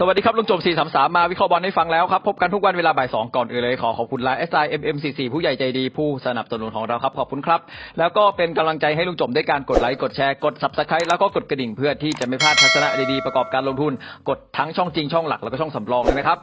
สวัสดีครับลุงจม433 มาวิเคราะห์บอลให้ฟังแล้วครับ พบกันทุกวันเวลาบ่าย 2 ก่อนอื่นเลย ขอขอบคุณไลน์ SI MMCC ผู้ใหญ่ใจดีผู้สนับสนุนของเราครับ ขอบคุณครับ แล้วก็เป็นกำลังใจให้ลุงจมด้วยการกดไลค์กดแชร์กด Subscribe แล้วก็กดกระดิ่งเพื่อที่จะไม่พลาดทัศนะดีๆประกอบการลงทุน กดทั้งช่องจริงช่องหลักแล้วก็ช่องสำรองเลยนะครับ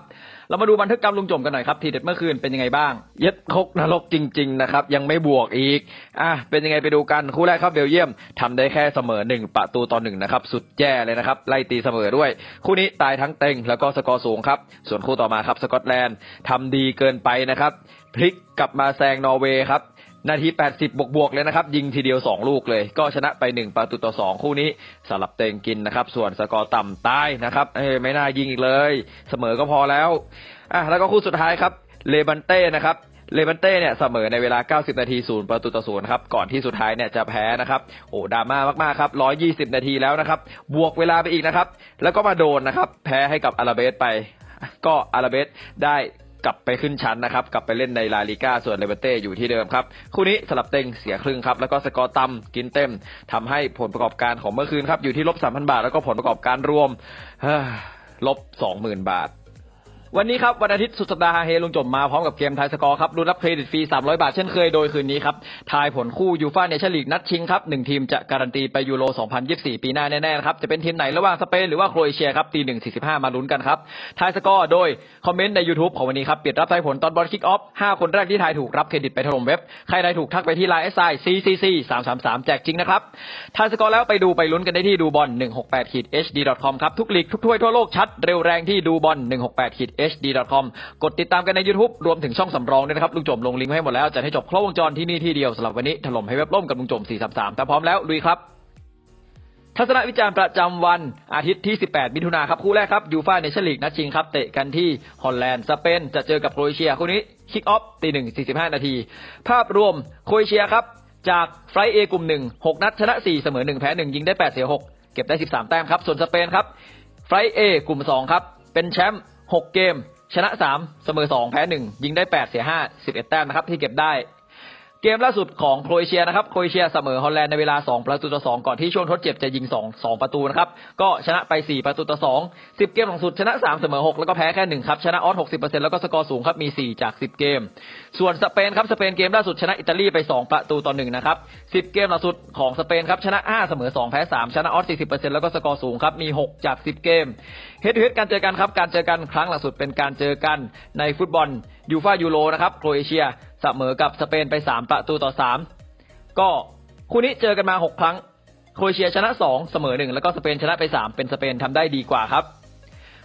เรามาดูบันทึกกรรมลุงจมกันหน่อยครับทีเด็ดเมื่อคืนเป็นยังไงบ้าง เย็ดคกนรกจริง ๆ นะครับ ยังไม่บวกอีกอะเป็นยังไงไปดูกันคู่แรกครับเบลเยียมทำได้แค่เสมอหนึ่งประตูต่อหนึ่งนะครับ สุดแย่เลยนะครับ ไล่ตีเสมอด้วย คู่นี้ตายทั้งเต็งแล้วก็สกอร์สูงครับ ส่วนคู่ต่อมาครับสกอตแลนด์ทำดีเกินไปนะครับพลิกกลับมาแซงนอร์เวย์ครับ นาที 80 บวกบวกเลยนะครับ ยิงทีเดียว 2 ลูกเลย ก็ชนะไป 1 ประตูต่อ 2 คู่นี้สลับเต็งกินนะครับ ส่วนสกอร์ต่ำตายนะครับเอ้ยไม่น่ายิงอีกเลย เสมอก็พอแล้วอะแล้วก็คู่สุดท้ายครับเลบันเต้นะครับเลบันเต้เนี่ยเสมอในเวลา 90 นาทีศูนย์ประตูต่อศูนย์ครับ ก่อนที่สุดท้ายเนี่ยจะแพ้นะครับ โอ้ดราม่ามากๆครับ 120 นาทีแล้วนะครับ บวกเวลาไปอีกนะครับ แล้วก็มาโดนนะครับ แพ้ให้กับอาราเบสไป ก็อาราเบสได้ กลับไปขึ้นชั้นนะครับ กลับไปเล่นในลาลิก้าส่วนเลเบเต้อยู่ที่เดิมครับ คู่นี้สลับเต็งเสียครึ่งครับ แล้วก็สกอร์ต่ำกินเต็มทำให้ผลประกอบการของเมื่อคืนครับ อยู่ที่ลบสามพันบาท แล้วก็ผลประกอบการรวมลบสองหมื่นบาท วันนี้ครับวันอาทิตย์สุดสัปดาห์ฮาเฮลุงจบมาพร้อมกับเกมทายสกอร์ครับรุนรับเครดิตฟรี 300 บาทเช่นเคยโดยคืนนี้ครับ ทายผลคู่ยูฟ่าเนชั่นลีกนัดชิงครับหนึ่งทีมจะการันตีไปยูโร 2024 ปีหน้าแน่ๆครับ จะเป็นทีมไหนระหว่างสเปนหรือว่าโครเอเชียครับตีหนึ่งสี่สิบห้ามาลุ้นกันครับ ทายสกอร์โดยคอมเมนต์ใน YouTube ของวันนี้ครับปิดรับทายผลตอนบอลคิกออฟห้าคนแรกที่ทายถูกรับเครดิตไปถล่มเว็บใครทายถูกทักไปที่ไลน์ SI CCC 333แจกจริงนะครับทายสกอร์แล้วไปดูไปลุ้นกันได้ที่ดูบอล168 hd.com ครับทุกลีกทุกถ้วยทั่วโลกชัดเร็วแรงที่ดูบอล168 hd.com กดติดตามกันใน YouTube รวมถึงช่องสำรองด้วยนะครับลุงจมลงลิงก์ให้หมดแล้วจะให้จบครบวงจรที่นี่ที่เดียวสำหรับวันนี้ถล่มให้เว็บล่มกับลุงจม433แต่พร้อมแล้วลุยครับทัศนวิจารณ์ประจำวันอาทิตย์ที่ 18 มิถุนาครับคู่แรกครับยูฟ่าเนชั่นลีกนัดชิงครับเตะกันที่ฮอลแลนด์สเปนจะเจอกับโครเอเชียคู่นี้คิกออฟตีหนึ่งสี่สิบห้านาที ภาพรวมโครเอเชียครับ จากไฟเอกลุ่มหนึ่งหกนัดชนะสี่เสมอหนึ่งแพ้หนึ่งยิงได้แปดเสียหกเก็บได้สิบสามแต้มครับ ส่วนสเปนครับไฟเอกลุ่มสองครับ เป็นแชมป์ หกเกม ชนะสามเสมอสองแพ้หนึ่งยิงได้แปดเสียห้าสิบเอ็ดแต้มนะครับที่เก็บได้ เกมล่าสุดของโครเอเชียนะครับโครเอเชียเสมอฮอลแลนด์ในเวลา 2 ประตูต่อ 2 ก่อนที่ช่วงทดเจ็บจะยิง 2 2 ประตูนะครับ ก็ชนะไป 4 ประตูต่อ 2 10 เกมหลังสุดชนะ 3 เสมอ 6 แล้วก็แพ้แค่ 1 ครับ ชนะออส60%แล้วก็สกอร์สูงครับ มี 4 จาก 10 เกม ส่วนสเปนครับ สเปนเกมล่าสุดชนะอิตาลีไป 2 ประตูต่อ 1 นะครับ 10 เกมหลังสุดของสเปนครับชนะ 5 เสมอ 2 แพ้ 3 ชนะออส40%แล้วก็สกอร์สูงครับ มี 6 จาก 10 เกมเฮดเฮดการเจอกันครับการเจอกันครั้งหลังสุดเป็นการเจอกันในฟุตบอล ยูฟ่ายูโรนะครับโครเอเชียเสมอกับสเปนไป 3 ประตูต่อ 3 ก็คู่นี้เจอกันมา 6 ครั้ง โครเอเชียชนะ 2 เสมอ 1 แล้วก็สเปนชนะไป 3 เป็นสเปนทำได้ดีกว่าครับ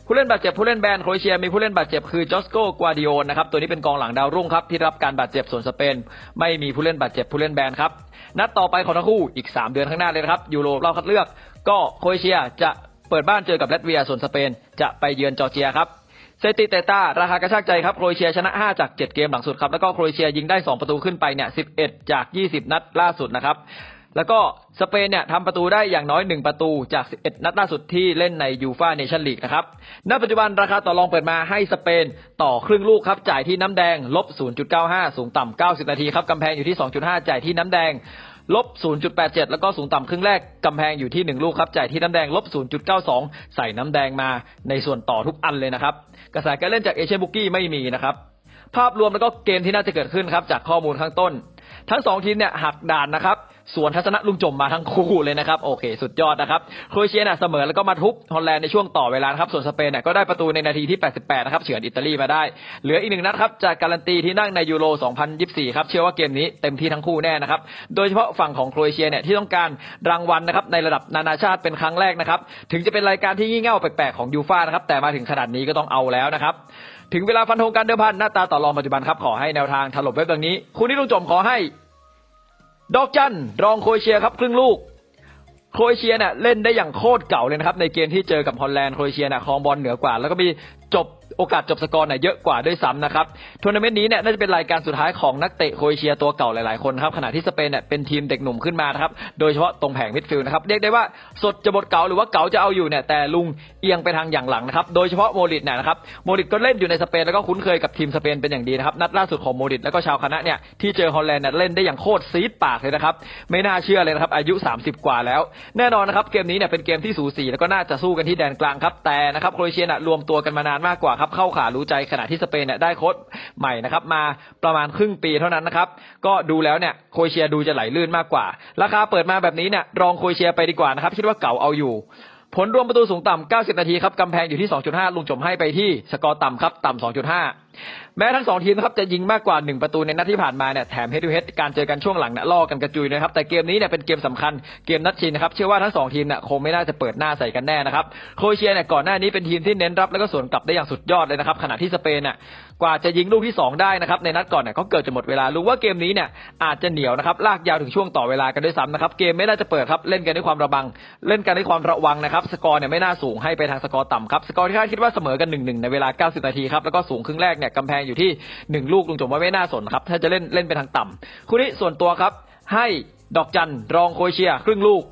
ผู้เล่นบาดเจ็บผู้เล่นแบนโครเอเชียมีผู้เล่นบาดเจ็บคือจอสโกกวาดิโอนนะครับตัวนี้เป็นกองหลังดาวรุ่งครับที่รับการบาดเจ็บส่วนสเปน ไม่มีผู้เล่นบาดเจ็บผู้เล่นแบนครับนัดต่อไปของทั้งคู่อีก 3 เดือนข้างหน้าเลยนะครับยูโรรอบคัดเลือก ก็โครเอเชียจะเปิดบ้านเจอกับเลตเวียส่วนสเปน จะไปเยือนจอร์เจียครับ เซติเตต้าราคากระชากใจครับโครเอเชียชนะ 5 จาก 7 เกมหลังสุดครับแล้วก็โครเอเชียยิงได้ 2 ประตูขึ้นไปเนี่ย 11 จาก 20 นัดล่าสุดนะครับ แล้วก็สเปนเนี่ยทำประตูได้อย่างน้อย 1 ประตูจาก 11 นัดล่าสุดที่เล่นในยูฟาเนชั่นลีกนะครับณปัจจุบันราคาต่อรองเปิดมาให้สเปนต่อครึ่งลูกครับจ่ายที่น้ำแดงลบ0.95 สูงต่ำ90 นาทีครับกำแพงอยู่ที่ 2.5 จ่ายที่น้ำแดง ลบ 0.87 แล้วก็สูงต่ำครึ่งแรกกำแพงอยู่ที่ 1 ลูกครับจ่ายที่น้ำแดงลบ 0.92 ใส่น้ำแดงมาในส่วนต่อทุกอันเลยนะครับ กระแสการเล่นจากเอเชียบุกกี้ไม่มีนะครับ ภาพรวมแล้วก็เกมที่น่าจะเกิดขึ้นครับจากข้อมูลข้างต้น ทั้งสองทีมเนี่ยหักด่านนะครับ ส่วนทัศนะลุงจมมาทั้งคู่เลยนะครับ โอเค สุดยอดนะครับโครเอเชียเนี่ยเสมอแล้วก็มาทุบฮอลแลนด์ในช่วงต่อเวลาครับส่วนสเปนเนี่ยก็ได้ประตูในนาทีที่ 88 นะครับเฉือนอิตาลีมาได้ เหลืออีกหนึ่งนัดครับจากการันตีที่นั่งในยูโร 2024 ครับเชื่อว่าเกมนี้เต็มที่ทั้งคู่แน่นะครับโดยเฉพาะฝั่งของโครเอเชียเนี่ยที่ต้องการรางวัลนะครับในระดับนานาชาติเป็นครั้งแรกนะครับถึงจะเป็นรายการที่งี่เง่าแปลกๆของยูฟ่านะครับแต่มาถึงขนาดนี้ก็ต้องเอาแล้วนะครับถึงเวลาฟันธงการเดิมพันหน้าตาต่อรองปัจจุบันครับขอให้แนวทางถล่มเว็บดังนี้คู่นี้ลุงจมขอให้ ดอกจันรองโครเอเชียครับครึ่งลูก โครเอเชียเนี่ยเล่นได้อย่างโคตรเก่าเลยนะครับ ในเกมที่เจอกับฮอลแลนด์โครเอเชียเนี่ยครองบอลเหนือกว่า แล้วก็มีจบ โอกาสจบสกอร์เนี่ยเยอะกว่าด้วยซ้ำนะครับทัวร์นาเมนต์นี้เนี่ยน่าจะเป็นรายการสุดท้ายของนักเตะโครเอเชียตัวเก่าหลายๆคนครับขณะที่สเปนเนี่ยเป็นทีมเด็กหนุ่มขึ้นมาครับโดยเฉพาะตรงแผงมิดฟิลด์นะครับเรียกได้ว่าสดจะบทเก่าหรือว่าเก่าจะเอาอยู่เนี่ยแต่ลุงเอียงไปทางอย่างหลังนะครับโดยเฉพาะโมริดเนี่ยนะครับโมริดก็เล่นอยู่ในสเปนแล้วก็คุ้นเคยกับทีมสเปนเป็นอย่างดีนะครับนัดล่าสุดของโมริดแล้วก็ชาวคณะเนี่ยที่เจอฮอลแลนด์เนี่ยเล่นได้อย่างโคตรซีดปากเลยนะครับไม่น่าเชื่อเลยนะครับอายุ 30 กว่าแล้ว แน่นอนนะครับเกมนี้เนี่ยเป็นเกมที่สูสีแล้วก็น่าจะสู้กันที่แดนกลางครับแต่นะครับโครเอเชียน่ะรวมตัวกันมานานมากกว่าครับเข้าขารู้ใจขณะที่สเปนเนี่ยได้โค้ชใหม่นะครับ มาประมาณครึ่งปีเท่านั้นนะครับ ก็ดูแล้วเนี่ยโคยเชียดูจะไหลลื่นมากกว่า ราคาเปิดมาแบบนี้เนี่ยรองโคยเอเชียไปดีกว่านะครับ คิดว่าเก่าเอาอยู่ ผลรวมประตูสูงต่ำ90 นาทีครับกำแพงอยู่ที่ 2.5 ลุงจมให้ไปที่สกอร์ต่ำครับ ต่ำ2.5 แม้ทั้งสองทีมนะครับจะยิงมากกว่า 1 ประตูในนัดที่ผ่านมาเนี่ยแถมเฮด o ูเฮดการเจอกันช่วงหลังเนี่ยล่อกันกระจุยนะครับแต่เกมนี้เนี่ยเป็นเกมสำคัญเกมนัดชิงนะครับเชื่อว่าทั้งสองทีมเนี่ยคงไม่น่าจะเปิดหน้าใส่กันแน่นะครับโครเอเชียเนี่ยก่อนหน้านี้เป็นทีมที่เน้นรับแล้วก็สวนกลับได้อย่างสุดยอดเลยนะครับขณะที่สเปนเนี่ยกว่าจะยิงลูกที่สองได้นะครับในนัดก่อนเนี่ยก็เกิดจะหมดเวลารู้ว่าเกมนี้เนี่ยอาจจะเหนียวนะครับลากยาวถึงช่วงต่อเวลากันด้วยซ้ำนะครับเกมไม่น่าจะเปิดครับเล่นกันด้วยความระวัง เล่นกันด้วยความระวังนะครับสกอร์เนี่ยไม่น่าสูงให้ไปทางสกอร์ต่ำครับสกอร์ที่คาดคิดว่าเสมอกัน1นหนึ่งในเวลา 90 นาทีครับแล้วก็สูงครึ่งแรกเนี่ยกำแพงอยู่ที่1ลูกลุงจมว่าไม่น่าสนครับ ถ้าจะเล่นเล่นไปทางต่ำคู่นี้ส่วนตัวครับ ให้ดอกจันรองโคเอเชีย ครึ่งลูก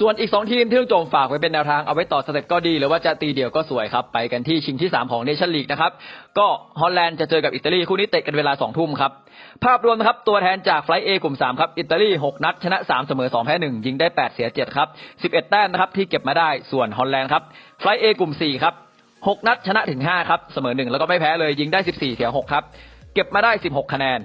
ส่วนอีก 2 ทีมที่ลุงโจมฝากไว้เป็นแนวทางเอาไว้ต่อสเต็ปก็ดี หรือว่าจะตีเดี่ยวก็สวยครับ ไปกันที่ชิงที่ 3 ของเนชั่นลีกนะครับก็ฮอลแลนด์จะเจอกับอิตาลีคู่นี้เตะกันเวลา2ทุ่มครับภาพรวมนะครับตัวแทนจากไฟล์ A กลุ่ม 3 ครับ อิตาลี 6 นัด ชนะ 3 เสมอ 2 แพ้ 1 ยิงได้ 8 เสีย 7 ครับ 11 แต้มนะครับที่เก็บมาได้ส่วนฮอลแลนด์ครับไฟล์ A กลุ่ม 4 ครับ 6 นัดชนะถึง 5 ครับ เสมอ 1 แล้วก็ไม่แพ้เลยยิงได้ 14 เสีย 6 ครับ เก็บมาได้ 16 คะแนน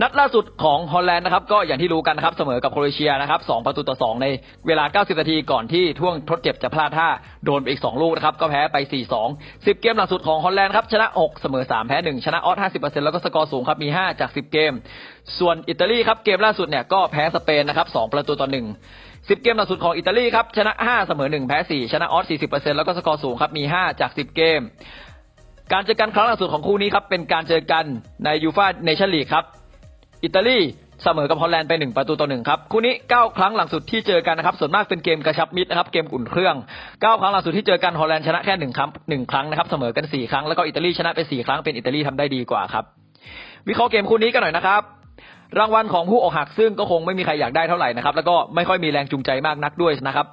นัดล่าสุดของฮอลแลนด์นะครับก็อย่างที่รู้กันนะครับเสมอกับโครเอเชียนะครับ2ประตูต่อ 2 ในเวลา 90 นาทีก่อนที่ท่วงทดเจ็บจะพลาดท่าโดนไปอีก 2 ลูกนะครับก็แพ้ไป 4-2 10 เกมหลังสุดของฮอลแลนด์ครับชนะ 6 เสมอ 3 แพ้ 1 ชนะออส50%แล้วก็สกอร์สูงครับมี 5 จาก 10 เกม ส่วนอิตาลีครับเกมล่าสุดเนี่ยก็แพ้สเปนนะครับ2ประตูต่อ 1 10 เกมหลังสุดของอิตาลีครับชนะ 5 เสมอ 1 แพ้ 4 ชนะออส40%แล้วก็สกอร์สูงครับมี 5 จาก 10 เกม การเจอกันครั้งล่าสุดของคู่นี้ครับเป็นการเจอกันในยูฟ่าเนชั่นลีกครับ อิตาลีเสมอกับฮอลแลนด์ไปหนึ่งประตูต่อหนึ่งครับคู่นี้เก้าครั้งหลังสุดที่เจอกันนะครับส่วนมากเป็นเกมกระชับมิตรนะครับเกมอุ่นเครื่องเก้าครั้งหลังสุดที่เจอกันฮอลแลนด์ชนะแค่หนึ่งครั้งหนึ่งครั้งนะครับเสมอกันสี่ครั้งแล้วก็อิตาลีชนะไปสี่ครั้งเป็นอิตาลีทำได้ดีกว่าครับวิเคราะห์เกมคู่นี้กันหน่อยนะครับรางวัลของผู้ออกหักซึ่งก็คงไม่มีใครอยากได้เท่าไหร่นะครับแล้วก็ไม่ค่อยมีแรงจูงใจมากนักด้วยนะครับ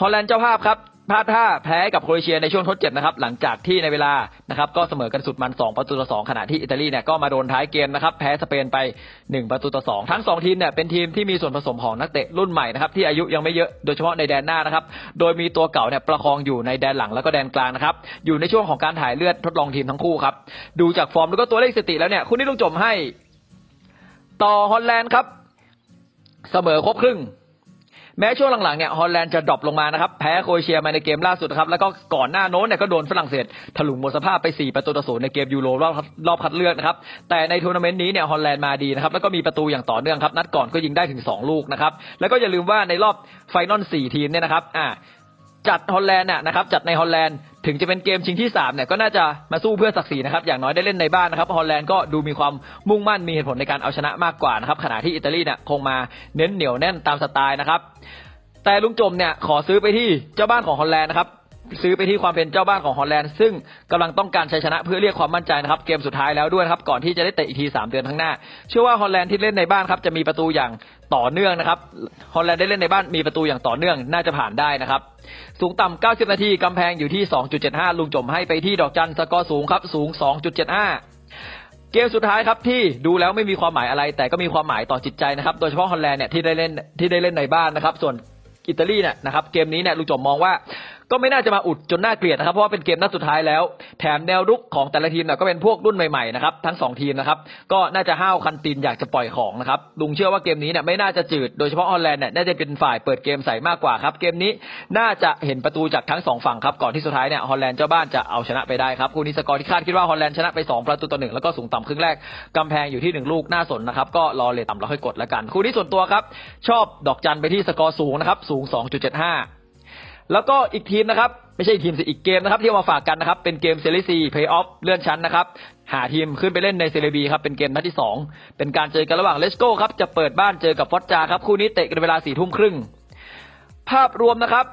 ฮอลแลนด์เจ้าภาพครับพลาดท่าแพ้กับโครเอเชียในช่วงทดเจ็บนะครับ หลังจากที่ในเวลานะครับก็เสมอกันสุดมัน 2 ประตูต่อ 2 ขณะที่อิตาลีเนี่ยก็มาโดนท้ายเกมนะครับ แพ้สเปนไป 1 ประตูต่อ 2 ทั้ง 2 ทีมเนี่ยเป็นทีมที่มีส่วนผสมของนักเตะรุ่นใหม่นะครับ ที่อายุยังไม่เยอะโดยเฉพาะในแดนหน้านะครับ โดยมีตัวเก่าเนี่ยประคองอยู่ในแดนหลังแล้วก็แดนกลางนะครับ อยู่ในช่วงของการถ่ายเลือดทดลองทีมทั้งคู่ครับดูจากฟอร์มแล้วก็ตัวเลขสถิติแล้วเนี่ยคุณนี่ลุงจมให้ ต่อฮอลแลนด์ครับเสมอครบครึ่ง แม้ช่วงหลังๆเนี่ยฮอลแลนด์จะดรอปลงมานะครับ แพ้โครเอเชียมาในเกมล่าสุดครับ แล้วก็ก่อนหน้าโน้นเนี่ยก็โดนฝรั่งเศสถลุงหมดสภาพไป 4 ประตูต่อศูนย์ในเกมยูโรรอบรอบคัดเลือกนะครับ แต่ในทัวร์นาเมนต์นี้เนี่ยฮอลแลนด์มาดีนะครับ แล้วก็มีประตูอย่างต่อเนื่องครับ นัดก่อนก็ยิงได้ถึง 2 ลูกนะครับ แล้วก็อย่าลืมว่าในรอบไฟนอล4ทีมเนี่ยนะครับอ่าจัดฮอลแลนด์น่ะนะครับจัดในฮอลแลนด์ ถึงจะเป็นเกมชิงที่3เนี่ยก็น่าจะมาสู้เพื่อศักดิ์ศรีนะครับอย่างน้อยได้เล่นในบ้านนะครับฮอลแลนด์ก็ดูมีความมุ่งมั่นมีเหตุผลในการเอาชนะมากกว่านะครับขณะที่อิตาลีเนี่ยคงมาเน้นเหนียวแน่นตามสไตล์นะครับแต่ลุงจมเนี่ยขอซื้อไปที่เจ้าบ้านของฮอลแลนด์นะครับ ซื้อไปที่ความเป็นเจ้าบ้านของฮอลแลนด์ซึ่งกำลังต้องการชัยชนะเพื่อเรียกความมั่นใจนะครับเกมสุดท้ายแล้วด้วยครับก่อนที่จะได้เตะอีกทีสามเดือนข้างหน้า เชื่อว่าฮอลแลนด์ที่เล่นในบ้านครับจะมีประตูอย่างต่อเนื่องนะครับฮอลแลนด์ได้เล่นในบ้านมีประตูอย่างต่อเนื่องน่าจะผ่านได้นะครับสูงต่ำ 90 นาทีกำแพงอยู่ที่ 2.75 ลุงจมให้ไปที่ดอกจันสกอร์สูงครับสูง 2.75เกมสุดท้ายครับที่ดูแล้วไม่มีความหมายอะไร แต่ก็มีความหมายต่อจิตใจนะครับ โดยเฉพาะฮอลแลนด์เนี่ยที่ได้เล่นที่ได้เล่นในบ้านนะครับ ส่วนอิตาลีเนี่ยนะครับเกมนี้เนี่ยลุงจมมองว่า ก็ไม่น่าจะมาอุดจนน่าเกลียดนะครับ เพราะว่าเป็นเกมนัดสุดท้ายแล้ว แถมแนวรุกของแต่ละทีมก็เป็นพวกรุ่นใหม่ๆนะครับทั้งสองทีมนะครับ ก็น่าจะห้าวคันตีนอยากจะปล่อยของนะครับลุงเชื่อว่าเกมนี้เนี่ยไม่น่าจะจืดโดยเฉพาะฮอลแลนด์เนี่ยน่าจะเป็นฝ่ายเปิดเกมใส่มากกว่าครับ เกมนี้น่าจะเห็นประตูจากทั้งสองฝั่งครับก่อนที่สุดท้ายเนี่ยฮอลแลนด์เจ้าบ้านจะเอาชนะไปได้ครับคู่นี้สกอร์ที่คาดคิดว่าฮอลแลนด์ชนะไปสองประตูต่อหนึ่งแล้วก็สูงต่ำครึ่งแรกกำแพงอยู่ที่หนึ่งลูกน่าสนนะครับก็รอเลทต่ำแล้วค่อยกดแล้วกัน คู่นี้ส่วนตัวครับชอบดอกจันไปที่สกอร์สูงนะครับสูง 2.75 แล้วก็อีกทีมนะครับไม่ใช่อีกทีมสิอีกเกมนะครับที่เอามาฝากกันนะครับเป็นเกมเซรีซีเพย์ออฟเลื่อนชั้นนะครับหาทีมขึ้นไปเล่นในเซเรบีครับเป็นเกมนัดที่ 2 เป็นการเจอกันระหว่างเลสโก้ครับจะเปิดบ้านเจอกับฟอสจาครับคู่นี้เตะกันเวลาสี่ทุ่มครึ่งภาพรวมนะครับ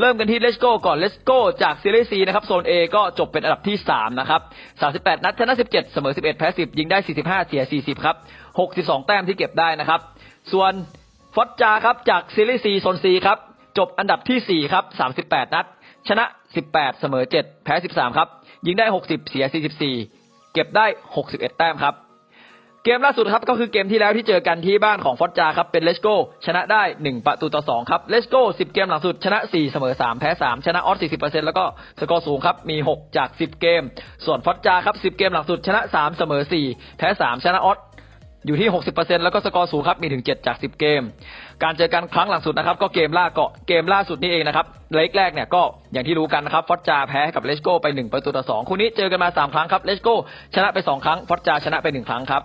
เริ่มกันที่ Let's Go ก่อน Let's Go จากซีรีส์ C นะครับโซน A ก็จบเป็นอันดับที่ 3 นะครับ 38 นัดชนะ 17 เสมอ 11 แพ้ 10 ยิงได้ 45 เสีย 40 ครับ 62 แต้มที่เก็บได้นะครับ ส่วนฟอตจาครับจากซีรีส์ C โซน C ครับ จบอันดับที่ 4 ครับ 38 นัด ชนะ 18 เสมอ 7 แพ้ 13 ครับ ยิงได้ 60 เสีย 44 เก็บได้ 61 แต้มครับ เกมล่าสุดครับก็คือเกมที่แล้วที่เจอกันที่บ้านของฟอตจาครับ เป็นเลสโกชนะได้ 1 ประตูต่อ 2 ครับเลสโก10 เกมหลังสุด ชนะ 4 เสมอ 3 แพ้ 3 ชนะออส40%แล้วก็สกอร์สูงครับ มี 6 จาก 10 เกม ส่วนฟอตจาครับ10 เกมหลังสุด ชนะ 3 เสมอ 4 แพ้ 3 ชนะออสอยู่ที่ 60%แล้วก็สกอร์สูงครับ มีถึง 7 จาก 10 เกม การเจอกันครั้งหลังสุดนะครับ ก็เกมล่าเกาะเกมล่าสุดนี่เองนะครับเล็กแรกเนี่ยก็อย่างที่รู้กันนะครับฟอตจาแพ้กับเลสโกไป1ประตูต่อ2คู่นี้เจอกันมา 3 ครั้งครับเลสโกชนะไป 2 ครั้งฟอตจาชนะไป 1 ครั้งครับ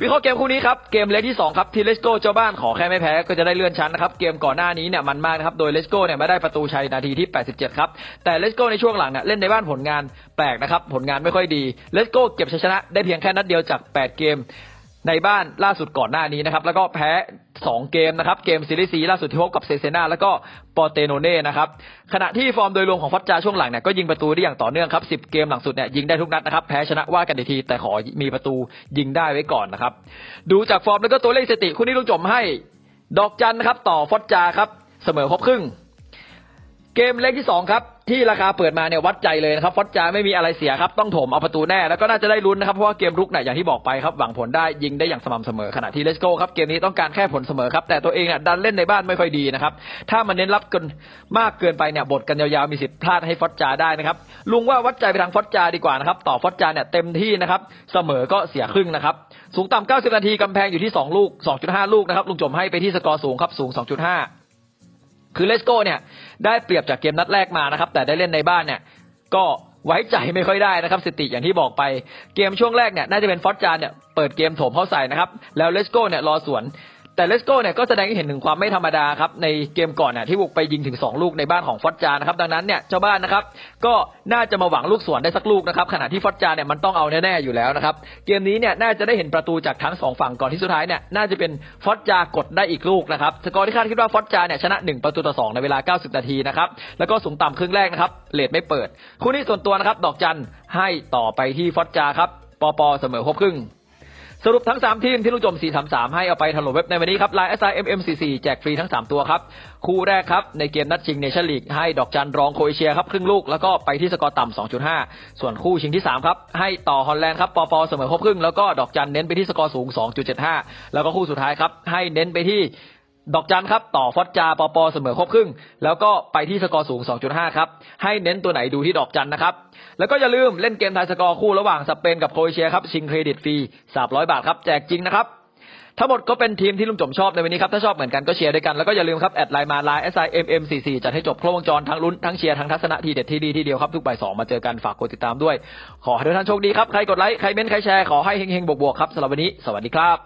วิเคราะห์เกมคู่นี้ครับเกมเล็กที่2ครับทีเลสโกเจ้าบ้านขอแค่ไม่แพ้ก็จะได้เลื่อนชั้นนะครับเกมก่อนหน้านี้เนี่ยมันมากนะครับโดยเลสโกเนี่ยไม่ได้ประตูชัยนาทีที่ 87 ครับแต่เลสโกในช่วงหลังเนี่ยเล่นในบ้านผลงานแปลกนะครับผลงานไม่ค่อยดีเลสโกเก็บชัยชนะได้เพียงแค่นัดเดียวจาก 8 เกม ในบ้านล่าสุดก่อนหน้านี้นะครับ แล้วก็แพ้ 2 เกมนะครับ เกมซีรีส์ซีล่าสุดที่พบกับเซเซนาแล้วก็ปอเตโนเน่นะครับ ขณะที่ฟอร์มโดยรวมของฟอตจาช่วงหลังเนี่ยก็ยิงประตูได้อย่างต่อเนื่องครับ10 เกมหลังสุดเนี่ยยิงได้ทุกนัดนะครับ แพ้ชนะว่ากันทีแต่ขอมีประตูยิงได้ไว้ก่อนนะครับ ดูจากฟอร์มแล้วก็ตัวเลขสติคู่นี้ลุงจมให้ ดอกจันนะครับต่อฟอตจาครับเสมอครบครึ่ง เกมเล็กที่สองครับ ที่ราคาเปิดมาเนี่ยวัดใจเลยนะครับฟอตจาไม่มีอะไรเสียครับต้องถมเอาประตูแน่แล้วก็น่าจะได้ลุ้นนะครับเพราะว่าเกมรุกเนี่ยอย่างที่บอกไปครับหวังผลได้ยิงได้อย่างสม่ำเสมอขณะที่เลสโก้ครับเกมนี้ต้องการแค่ผลเสมอครับแต่ตัวเองอะดันเล่นในบ้านไม่ค่อยดีนะครับถ้ามันเน้นรับกันมากเกินไปเนี่ยบทกันยาวๆมีสิทธิ์พลาดให้ฟอตจาได้นะครับลุงว่าวัดใจไปทางฟอตจาดีกว่านะครับต่อฟอตจาเนี่ยเต็มที่นะครับเสมอก็เสียครึ่งนะครับสูงต่ำ90 นาทีกำแพงอยู่ที่ 2 ลูก 2.5 ลูกนะครับลุงจมให้ไปที่สกอร์สูงครับสูง 2.5 คือเลสโก้เนี่ยได้เปรียบจากเกมนัดแรกมานะครับ แต่ได้เล่นในบ้านเนี่ยก็ไว้ใจไม่ค่อยได้นะครับสติอย่างที่บอกไปเกมช่วงแรกเนี่ยน่าจะเป็นฟอสจานเนี่ยเปิดเกมโถมเข้าใส่นะครับ แล้วเลสโก้เนี่ยรอสวน แต่เลสโก้เนี่ยก็แสดงให้เห็นถึงความไม่ธรรมดาครับในเกมก่อนเนี่ยที่บุกไปยิงถึง 2 ลูกในบ้านของฟอสจานะครับดังนั้นเนี่ยเจ้าบ้านนะครับก็น่าจะมาหวังลูกสวนได้สักลูกนะครับขณะที่ฟอสจานเนี่ยมันต้องเอาแน่ๆอยู่แล้วนะครับเกมนี้เนี่ยน่าจะได้เห็นประตูจากทั้งสองฝั่งก่อนที่สุดท้ายเนี่ยน่าจะเป็นฟอสจากดได้อีกลูกนะครับสกอร์ที่คาดคิดว่าฟอสจาเนี่ยชนะ 1 ประตูต่อ 2 ในเวลา 90 นาทีนะครับแล้วก็สูงต่ำครึ่งแรกนะครับเลดไม่เปิด คู่นี้ส่วนตัวนะครับดอกจันให้ต่อไปที่ฟอสจาครับปอปอเสมอครบครึ่ง สรุปทั้ง 3 ทีมที่ลูกจม 433 ให้เอาไปถล่มเว็บในวันนี้ครับ Line SI m m c 4แจกฟรีทั้ง 3 ตัวครับ คู่แรกครับในเกมนัดชิงเนชั่นลีกให้ดอกจันรองโคเอเชียครับครึ่งลูกแล้วก็ไปที่สกอร์ต่ำ 2.5 ส่วนคู่ชิงที่ 3 ครับ ให้ต่อฮอลแลนด์ครับปอปอเสมอครบครึ่งแล้วก็ดอกจันเน้นไปที่สกอร์สูง 2.75 แล้วก็คู่สุดท้ายครับให้เน้นไปที่ ดอกจันครับ ต่อฟอตจาปอปอเสมอครบครึ่ง แล้วก็ไปที่สกอร์สูง 2.5 ครับ ให้เน้นตัวไหนดูที่ดอกจันนะครับ แล้วก็อย่าลืมเล่นเกมทายสกอร์คู่ระหว่างสเปนกับโครเอเชียครับ ชิงเครดิตฟรี 300 บาทครับ แจกจริงนะครับ ทั้งหมดก็เป็นทีมที่ลุงจมชอบในวันนี้ครับ ถ้าชอบเหมือนกันก็เชียร์ด้วยกัน แล้วก็อย่าลืมครับแอดไลน์มาไลน์ S I M M 4 4จัดให้จบครบวงจรทั้งลุ้นทั้งเชียร์ทั้งทัศนะทีเด็ดที่ดีที่เดียวครับทุกบ่ายสองมาเจอกันฝากกดติดตามด้วย ขอให้ทุกท่านโชคดีครับใครกดไลค์ใครเม้นใครแชร์ขอให้เฮงๆบวกๆครับสำหรับวันนี้สวัสดีครับ